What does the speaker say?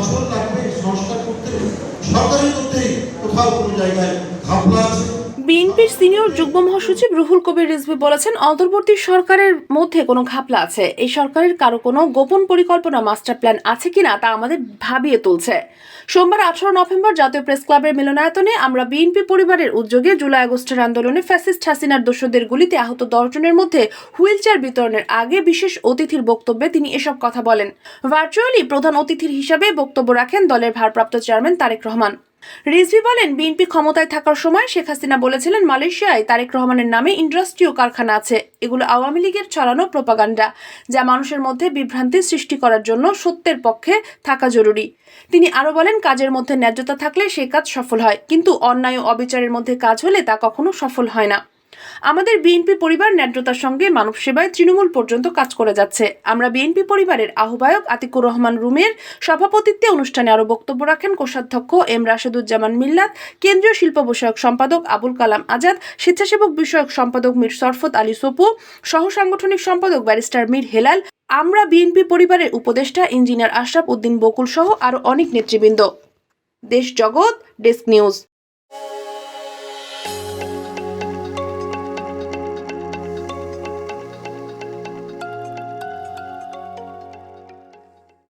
বছর লাগবে সংস্কার করতে সরকারি করতেই কোথাও কোনো জায়গায় ঘাপলা আছে? বিএনপির সিনিয়র যুগ্ম মহাসচিব রুহুল কবির রিজভী বলেছেন, অন্তর্বর্তী সরকারের মধ্যে কোনো ঘাপলা আছে। এই সরকারের কারও কোনো গোপন পরিকল্পনা, মাস্টার প্ল্যান আছে কিনা তা আমাদের ভাবিয়ে তুলছে। সোমবার আঠারো নভেম্বর জাতীয় প্রেস ক্লাবের মিলনায়তনে আমরা বিএনপি পরিবারের উদ্যোগে জুলাই আগস্টের আন্দোলনে ফ্যাসিস্ট হাসিনার দোষদের গুলিতে আহত দশজনের মধ্যে হুইল বিতরণের আগে বিশেষ অতিথির বক্তব্যে তিনি এসব কথা বলেন। ভার্চুয়ালি প্রধান অতিথির হিসাবে বক্তব্য রাখেন দলের ভারপ্রাপ্ত চেয়ারম্যান তারেক রহমান। রিজভি বলেন, বিএনপি ক্ষমতায় থাকার সময় শেখ হাসিনা বলেছিলেন, মালয়েশিয়ায় তারেক রহমানের নামে ইন্ডাস্ট্রি ও কারখানা আছে। এগুলো আওয়ামী লীগের ছড়ানো প্রপাগান্ডা, যা মানুষের মধ্যে বিভ্রান্তি সৃষ্টি করার জন্য সত্যের পক্ষে থাকা জরুরি। তিনি আরও বলেন, কাজের মধ্যে ন্যায্যতা থাকলে সেই কাজ সফল হয়, কিন্তু অন্যায় ও অবিচারের মধ্যে কাজ হলে তা কখনো সফল হয় না। আমাদের বিএনপি পরিবার ন্যায্যতার সঙ্গে মানব সেবায় তৃণমূল পর্যন্ত কাজ করে যাচ্ছে। আমরা বিএনপি পরিবারের আহ্বায়ক আতিকুর রহমান রুমের সভাপতিত্বে অনুষ্ঠানে আরও বক্তব্য রাখেন কোষাধ্যক্ষ এম রাশেদুজ্জামান মিল্লাত, কেন্দ্রীয় শিল্প বিষয়ক সম্পাদক আবুল কালাম আজাদ, স্বেচ্ছাসেবক বিষয়ক সম্পাদক মীর সরফত আলী সোপু, সহ সাংগঠনিক সম্পাদক ব্যারিস্টার মীর হেলাল, আমরা বিএনপি পরিবারের উপদেষ্টা ইঞ্জিনিয়ার আশরাফ উদ্দিন বকুল সহ আরও অনেক নেতৃবৃন্দ। দেশ জগৎ, ডেস্ক নিউজ।